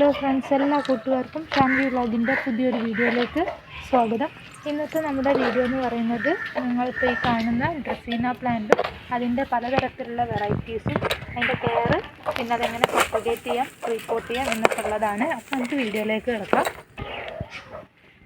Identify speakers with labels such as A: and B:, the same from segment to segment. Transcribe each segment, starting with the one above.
A: Hello friends എല്ലാ കൂട്ടുകാർക്കും family വ്ളോഗിന്റെ പുതിയൊരു വീഡിയോയിലേക്ക് സ്വാഗതം. ഇന്നത്തെ നമ്മുടെ വീഡിയോ എന്ന് പറയുന്നത് നിങ്ങളിപ്പോൾ ഈ കാണുന്ന ഡ്രസീന പ്ലാന്റും അതിന്റെ പലതരത്തിലുള്ള വെറൈറ്റീസും അതിന്റെ കെയർ പിന്നെ അതെങ്ങനെ പ്രൊപ്പഗേറ്റ് ചെയ്യാം റീപ്പോർട്ട് ചെയ്യാം എന്നൊക്കെ ഉള്ളതാണ് അപ്പോൾ നമുക്ക് വീഡിയോയിലേക്ക് കിടക്കാം.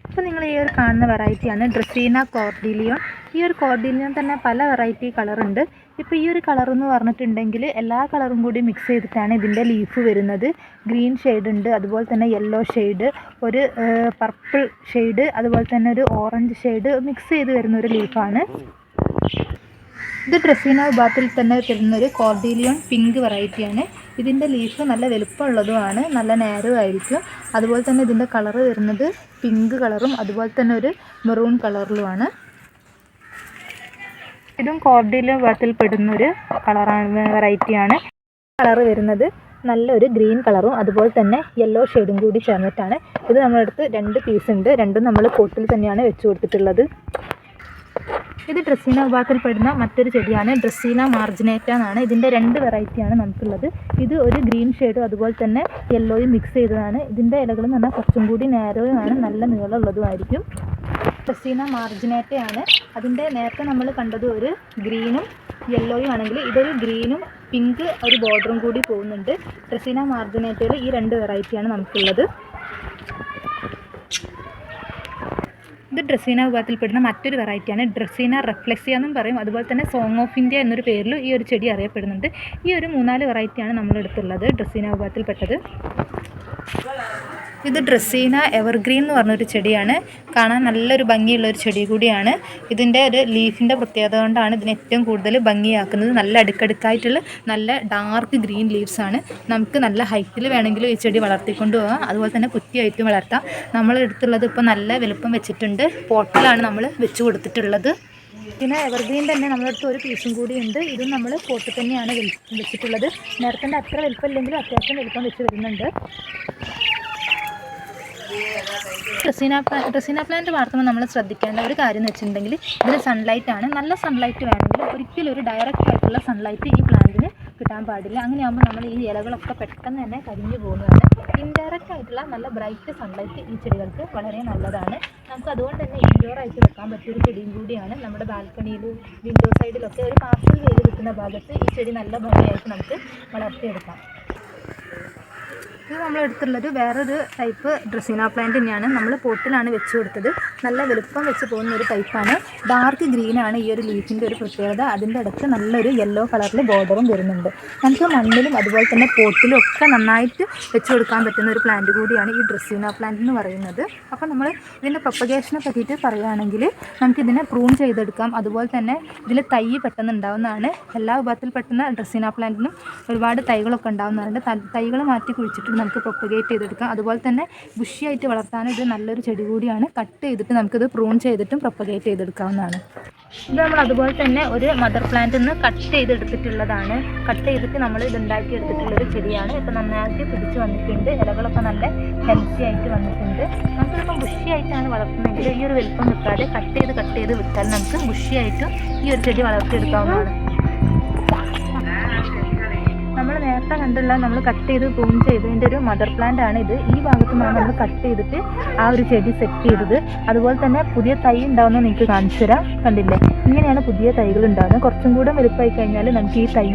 A: അപ്പോൾ നിങ്ങൾ ഈ ഒരു കാണുന്ന വെറൈറ്റിയാണ് ഡ്രസീന കോർഡിലിയോൺ ഈ ഒരു കോർഡിലിയോൺ തന്നെ പല വെറൈറ്റി കളറുണ്ട് ഇപ്പോൾ ഈ ഒരു കളർ എന്ന് പറഞ്ഞിട്ടുണ്ടെങ്കിൽ എല്ലാ കളറും കൂടി മിക്സ് ചെയ്തിട്ടാണ് ഇതിന്റെ ലീഫ് വരുന്നത്. ഗ്രീൻ ഷെയ്ഡ് ഉണ്ട് അതുപോലെ തന്നെ യെല്ലോ ഷെയ്ഡ് ഒരു പർപ്പിൾ ഷെയ്ഡ് അതുപോലെ തന്നെ ഒരു ഓറഞ്ച് ഷെയ്ഡ് മിക്സ് ചെയ്ത് വരുന്ന ഒരു ലീഫാണ് ഇത് ഡ്രസ്സിന വിഭാഗത്തിൽ തന്നെ തരുന്ന ഒരു കോർഡീലിയോൺ പിങ്ക് വെറൈറ്റിയാണ് ഇതിന്റെ ലീഫ് നല്ല വലുപ്പമുള്ളതുമാണ് നല്ല നാരോ ആയിരിക്കും. അതുപോലെ തന്നെ ഇതിന്റെ കളറ് വരുന്നത് പിങ്ക് കളറും അതുപോലെ തന്നെ ഒരു മെറൂൺ കളറിലുമാണ് ഇതും കോർഡിൽ ഒരു കളറാണ് വെറൈറ്റിയാണ്. കളർ വരുന്നത് നല്ലൊരു ഗ്രീൻ കളറും അതുപോലെ തന്നെ യെല്ലോ ഷെയ്ഡും കൂടി ചേർന്നിട്ടാണ്. ഇത് നമ്മുടെ അടുത്ത് രണ്ട് പീസ് ഉണ്ട്. രണ്ടും നമ്മൾ കോട്ടിൽ തന്നെയാണ് വെച്ച് കൊടുത്തിട്ടുള്ളത്. ഇത് ഡ്രസ്സീന വിഭാഗത്തിൽ പെടുന്ന മറ്റൊരു ചെടിയാണ്. ഡ്രസ്സീന മാർജിനേറ്റ എന്നാണ്. ഇതിന്റെ രണ്ട് വെറൈറ്റിയാണ് നമുക്കുള്ളത്. ഇത് ഒരു ഗ്രീൻ ഷെയ്ഡും അതുപോലെ തന്നെ യെല്ലോയും മിക്സ് ചെയ്തതാണ്. ഇതിന്റെ ഇലകൾ പറഞ്ഞാൽ കുറച്ചും കൂടി നേരവുമാണ് നല്ല നീളമുള്ളതുമായിരിക്കും. ഡ്രസ്സീന മാർജിനേറ്റയാണ് അതിന്റെ നേരത്തെ നമ്മൾ കണ്ടത് ഒരു ഗ്രീനും യെല്ലോയും ആണെങ്കിൽ ഇതൊരു ഗ്രീനും പിങ്ക് ഒരു ബോർഡറും കൂടി പോകുന്നുണ്ട്. ടെസീന മാർജിനേറ്റയിൽ ഈ രണ്ട് വെറൈറ്റിയാണ് നമുക്കുള്ളത്. ഇത് ഡ്രസീന വിഭാഗത്തിൽപ്പെടുന്ന മറ്റൊരു വെറൈറ്റിയാണ് ഡ്രസീന റെഫ്ലെക്സിയ എന്നും പറയും. അതുപോലെ തന്നെ സോങ് ഓഫ് ഇന്ത്യ എന്നൊരു പേരിൽ ഈ ഒരു ചെടി അറിയപ്പെടുന്നുണ്ട്. ഈ ഒരു മൂന്നാൽ വെറൈറ്റിയാണ് നമ്മളെടുത്തുള്ളത് ഡ്രസീന വിഭാഗത്തിൽപ്പെട്ടത്. ഇത് ഡ്രസ്സീന എവർഗ്രീൻ എന്ന് പറഞ്ഞൊരു ചെടിയാണ്. കാണാൻ നല്ലൊരു ഭംഗിയുള്ള ഒരു ചെടി കൂടിയാണ്. ഇതിന്റെ ഒരു ലീഫിന്റെ പ്രത്യേകത കൊണ്ടാണ് ഇതിനെ ഏറ്റവും കൂടുതൽ ഭംഗിയാക്കുന്നത്. നല്ല അടുക്കടുക്കായിട്ടുള്ള നല്ല ഡാർക്ക് ഗ്രീൻ ലീവ്സാണ് നമുക്ക് നല്ല ഹൈറ്റിൽ വേണമെങ്കിലും ഈ ചെടി വളർത്തിക്കൊണ്ട് പോകാം. അതുപോലെ തന്നെ കുറ്റിയായിട്ടും വളർത്താം. നമ്മളെടുത്തുള്ളത് ഇപ്പോൾ നല്ല വലുപ്പം വെച്ചിട്ടുണ്ട്. പോട്ടിലാണ് നമ്മൾ വെച്ച് കൊടുത്തിട്ടുള്ളത്. പിന്നെ എവർഗ്രീൻ തന്നെ നമ്മളടുത്ത് ഒരു പീസും കൂടി ഉണ്ട്. ഇതും നമ്മൾ പോട്ടിൽ തന്നെയാണ് വെച്ചിട്ടുള്ളത്. നേരത്തെ അത്ര വലുപ്പം ഇല്ലെങ്കിലും അത്യാവശ്യം വലുപ്പം വെച്ച് വരുന്നുണ്ട്. പ്ലാ ഡ്രസീന പ്ലാന്റ് വളർത്തുമ്പോൾ നമ്മൾ ശ്രദ്ധിക്കേണ്ട ഒരു കാര്യം എന്ന് വെച്ചിട്ടുണ്ടെങ്കിൽ ഇതിന് സൺലൈറ്റ് ആണ്. നല്ല സൺലൈറ്റ് വേണമെങ്കിൽ ഒരിക്കലും ഒരു ഡയറക്റ്റ് ആയിട്ടുള്ള സൺലൈറ്റ് ഈ പ്ലാന്റിന് കിട്ടാൻ പാടില്ല. അങ്ങനെയാകുമ്പോൾ നമ്മൾ ഈ ഇലകളൊക്കെ പെട്ടെന്ന് തന്നെ കരിഞ്ഞു പോകുന്നതാണ്. ഇൻഡയറക്റ്റ് ആയിട്ടുള്ള നല്ല ബ്രൈറ്റ് സൺലൈറ്റ് ഈ ചെടികൾക്ക് വളരെ നല്ലതാണ്. നമുക്ക് അതുകൊണ്ട് തന്നെ ഇൻഡോർ ആയിട്ട് വെക്കാൻ പറ്റിയൊരു ചെടിയും കൂടിയാണ് നമ്മുടെ ബാൽക്കണിയിൽ വിൻഡോ സൈഡിലൊക്കെ ഒരു പാർസൽ വെയിൽ കിട്ടുന്ന ഭാഗത്ത് ഈ ചെടി നല്ല ഭംഗിയായിട്ട് നമുക്ക് വളർത്തിയെടുക്കാം. ഇത് നമ്മൾ വേറൊരു ടൈപ്പ് ഡ്രസീന പ്ലാന്റ് തന്നെയാണ്. നമ്മൾ പോട്ടിലാണ് വെച്ച് കൊടുത്തത്. നല്ല വലുപ്പം വെച്ച് പോകുന്ന ഒരു ടൈപ്പാണ് ഡാർക്ക് ഗ്രീനാണ് ഈ ഒരു ലീഫിന്റെ ഒരു പ്രത്യേകത. അതിന്റെ ഇടയ്ക്ക് നല്ലൊരു യെല്ലോ കളറിൽ ബോർഡറും വരുന്നുണ്ട്. നമുക്ക് മണ്ണിലും അതുപോലെ തന്നെ പോട്ടിലും ഒക്കെ നന്നായിട്ട് വെച്ച് കൊടുക്കാൻ പറ്റുന്ന ഒരു പ്ലാന്റ് കൂടിയാണ് ഈ ഡ്രസ്സീന പ്ലാന്റ് എന്ന് പറയുന്നത്. അപ്പോൾ നമ്മൾ ഇതിന്റെ പ്രൊപ്പഗേഷനെ പറ്റിയിട്ട് പറയുകയാണെങ്കിൽ നമുക്കിതിനെ പ്രൂൺ ചെയ്തെടുക്കാം. അതുപോലെ തന്നെ ഇതിൽ തൈ പെട്ടെന്ന് ഉണ്ടാവുന്നതാണ്. എല്ലാ വിഭാഗത്തിൽ പെട്ടെന്ന് ഡ്രസ്സീന പ്ലാന്റിനും ഒരുപാട് തൈകളൊക്കെ ഉണ്ടാവുന്നതുണ്ട് തൈകൾ മാറ്റി കുഴിച്ചിട്ട് നമുക്ക് പ്രൊപ്പഗേറ്റ് ചെയ്തെടുക്കാം. അതുപോലെ തന്നെ ബുഷിയായിട്ട് വളർത്താനും ഇത് നല്ലൊരു ചെടി കൂടിയാണ്. കട്ട് ചെയ്തിട്ട് നമുക്കിത് പ്രൂൺ ചെയ്തിട്ടും പ്രൊപ്പഗേറ്റ് ചെയ്തെടുക്കാവുന്നതാണ്. ഇത് നമ്മൾ അതുപോലെ തന്നെ ഒരു മദർ പ്ലാന്റിൽ നിന്ന് കട്ട് ചെയ്തെടുത്തിട്ടുള്ളതാണ്. കട്ട് ചെയ്തിട്ട് നമ്മൾ ഇത് ഉണ്ടാക്കി എടുത്തിട്ടുള്ള ഒരു ചെടിയാണ്. ഇപ്പം നന്നായിട്ട് പിടിച്ച് വന്നിട്ടുണ്ട്. ഇലകളൊക്കെ നല്ല ഹെൽത്തി ആയിട്ട് വന്നിട്ടുണ്ട്. നമുക്കിതിപ്പം ബുഷിയായിട്ടാണ് വളർത്തുന്നതെങ്കിൽ ഈ ഒരു വലുപ്പം കിട്ടാതെ കട്ട് ചെയ്ത് കട്ട് ചെയ്ത് വിട്ടാൽ നമുക്ക് ബുഷിയായിട്ടും ഈ ഒരു ചെടി വളർത്തിയെടുക്കാവുന്നതാണ്. നമ്മൾ നേരത്തെ കണ്ടുള്ള നമ്മൾ കട്ട് ചെയ്ത് പ്രൂൺ ചെയ്തതിന്റെ ഒരു മദർ പ്ലാന്റ് ആണ് ഇത്. ഈ ഭാഗത്ത് നിന്നാണ് നമ്മൾ കട്ട് ചെയ്തിട്ട് ആ ഒരു ചെടി സെറ്റ് ചെയ്തത്. അതുപോലെ തന്നെ പുതിയ തൈ ഉണ്ടാവുന്നത് നിങ്ങൾക്ക് കാണിച്ചു തരാം. കണ്ടില്ലേ? ഇങ്ങനെയാണ് പുതിയ തൈകൾ ഉണ്ടാകുന്നത് കുറച്ചും കൂടെ വലുപ്പമായി കഴിഞ്ഞാൽ നമുക്ക് ഈ തൈ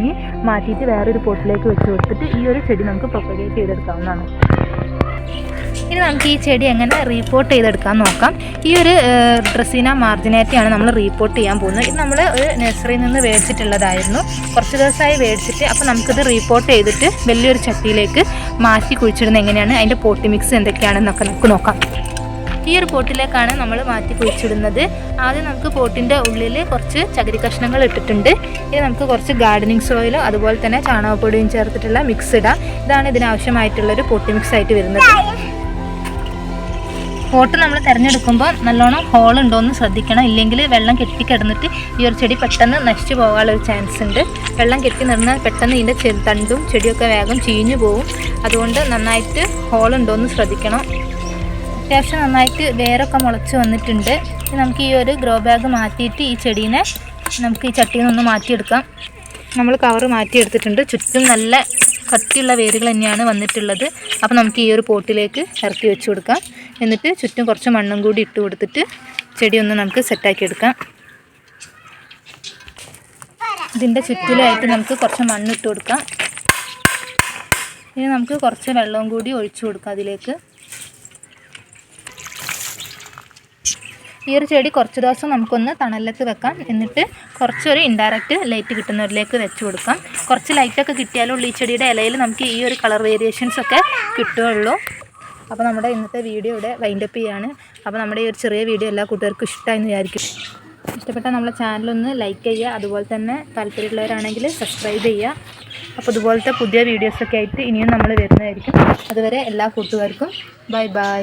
A: മാറ്റിയിട്ട് വേറൊരു പോട്ടിലേക്ക് വെച്ച് കൊടുത്തിട്ട് ഈ ഒരു ചെടി നമുക്ക് പ്രൊപ്പഗേറ്റ് ചെയ്തെടുക്കാവുന്നതാണ്. ഇനി നമുക്ക് ഈ ചെടി എങ്ങനെ റീപ്പോർട്ട് ചെയ്തെടുക്കാൻ നോക്കാം. ഈ ഒരു ഡ്രസ്സിന മാർജിനേറ്റയാണ് നമ്മൾ റീപ്പോർട്ട് ചെയ്യാൻ പോകുന്നത്. ഇത് നമ്മൾ ഒരു നഴ്സറിയിൽ നിന്ന് മേടിച്ചിട്ടുള്ളതായിരുന്നു. കുറച്ച് ദിവസമായി മേടിച്ചിട്ട് അപ്പോൾ നമുക്കിത് റീപ്പോർട്ട് ചെയ്തിട്ട് വലിയൊരു ചട്ടിയിലേക്ക് മാറ്റി കുഴിച്ചിടുന്നത് എങ്ങനെയാണ്? അതിന്റെ പോട്ടി മിക്സ് എന്തൊക്കെയാണെന്നൊക്കെ നമുക്ക് നോക്കാം. ഈ ഒരു പോട്ടിലേക്കാണ് നമ്മൾ മാറ്റി കുഴിച്ചിടുന്നത്. ആദ്യം നമുക്ക് പോട്ടിന്റെ ഉള്ളിൽ കുറച്ച് ചകിരി കഷ്ണങ്ങൾ ഇട്ടിട്ടുണ്ട്. ഇനി നമുക്ക് കുറച്ച് ഗാർഡനിങ് സോയിലും അതുപോലെ തന്നെ ചാണകപ്പൊടിയും ചേർത്തിട്ടുള്ള മിക്സ് ഇടാം. ഇതാണ് ഇതിനാവശ്യമായിട്ടുള്ളൊരു പോട്ടി മിക്സ് ആയിട്ട് വരുന്നത്. പോട്ട് നമ്മൾ തിരഞ്ഞെടുക്കുമ്പോൾ നല്ലോണം ഹോൾ ഉണ്ടോ എന്ന് ശ്രദ്ധിക്കണം. ഇല്ലെങ്കിൽ വെള്ളം കെട്ടിക്കിടന്നിട്ട് ഈ ഒരു ചെടി പെട്ടെന്ന് നശിച്ചു പോകാനുള്ള ഒരു ചാൻസ് ഉണ്ട്. വെള്ളം കെട്ടി നിന്നാൽ പെട്ടെന്ന് ഇതിന്റെ തണ്ടും ചെടിയൊക്കെ വേഗം ചീഞ്ഞു പോകും അതുകൊണ്ട് നന്നായിട്ട് ഹോൾ ഉണ്ടോ എന്ന് ശ്രദ്ധിക്കണം. അത്യാവശ്യം നന്നായിട്ട് വേരൊക്കെ മുളച്ച് വന്നിട്ടുണ്ട്. നമുക്ക് ഈ ഒരു ഗ്രോ ബാഗ് മാറ്റിയിട്ട് ഈ ചെടീനെ നമുക്ക് ഈ ചട്ടിയിൽ നിന്ന് മാറ്റിയെടുക്കാം. നമ്മൾ കവർ മാറ്റിയെടുത്തിട്ടുണ്ട്. ചുറ്റും നല്ല കട്ടിയുള്ള വേരുകൾ തന്നെയാണ് വന്നിട്ടുള്ളത്. അപ്പോൾ നമുക്ക് ഈ ഒരു പോട്ടിലേക്ക് ഇറക്കി വെച്ച് കൊടുക്കാം. എന്നിട്ട് ചുറ്റും കുറച്ച് മണ്ണും കൂടി ഇട്ട് കൊടുത്തിട്ട് ചെടിയൊന്ന് നമുക്ക് സെറ്റാക്കി എടുക്കാം. ഇതിന്റെ ചുറ്റിലായിട്ട് നമുക്ക് കുറച്ച് മണ്ണിട്ട് കൊടുക്കാം. ഇനി നമുക്ക് കുറച്ച് വെള്ളവും കൂടി ഒഴിച്ചു കൊടുക്കാം അതിലേക്ക്. ഈ ഒരു ചെടി കുറച്ച് ദിവസം നമുക്കൊന്ന് തണലത്ത് വെക്കാം. എന്നിട്ട് കുറച്ചൊരു ഇൻഡയറക്റ്റ് ലൈറ്റ് കിട്ടുന്നവരിലേക്ക് വെച്ച് കൊടുക്കാം. കുറച്ച് ലൈറ്റൊക്കെ കിട്ടിയാലുള്ളൂ ഈ ചെടിയുടെ ഇലയിൽ നമുക്ക് ഈ ഒരു കളർ വേരിയേഷൻസ് ഒക്കെ കിട്ടുകയുള്ളൂ. അപ്പോൾ നമ്മുടെ ഇന്നത്തെ വീഡിയോ ഇവിടെ വൈൻഡപ്പ് ചെയ്യാണ്. അപ്പോൾ നമ്മുടെ ഈ ഒരു ചെറിയ വീഡിയോ എല്ലാ കൂട്ടുകാർക്കും ഇഷ്ടമായി വിചാരിക്കും. ഇഷ്ടപ്പെട്ടാൽ നമ്മളെ ചാനലൊന്ന് ലൈക്ക് ചെയ്യുക. അതുപോലെ തന്നെ താല്പര്യമുള്ളവരാണെങ്കിൽ സബ്സ്ക്രൈബ് ചെയ്യുക. അപ്പോൾ ഇതുപോലത്തെ പുതിയ വീഡിയോസൊക്കെ ആയിട്ട് ഇനിയും നമ്മൾ വരുന്നതായിരിക്കും. അതുവരെ എല്ലാ കൂട്ടുകാർക്കും ബൈ ബൈ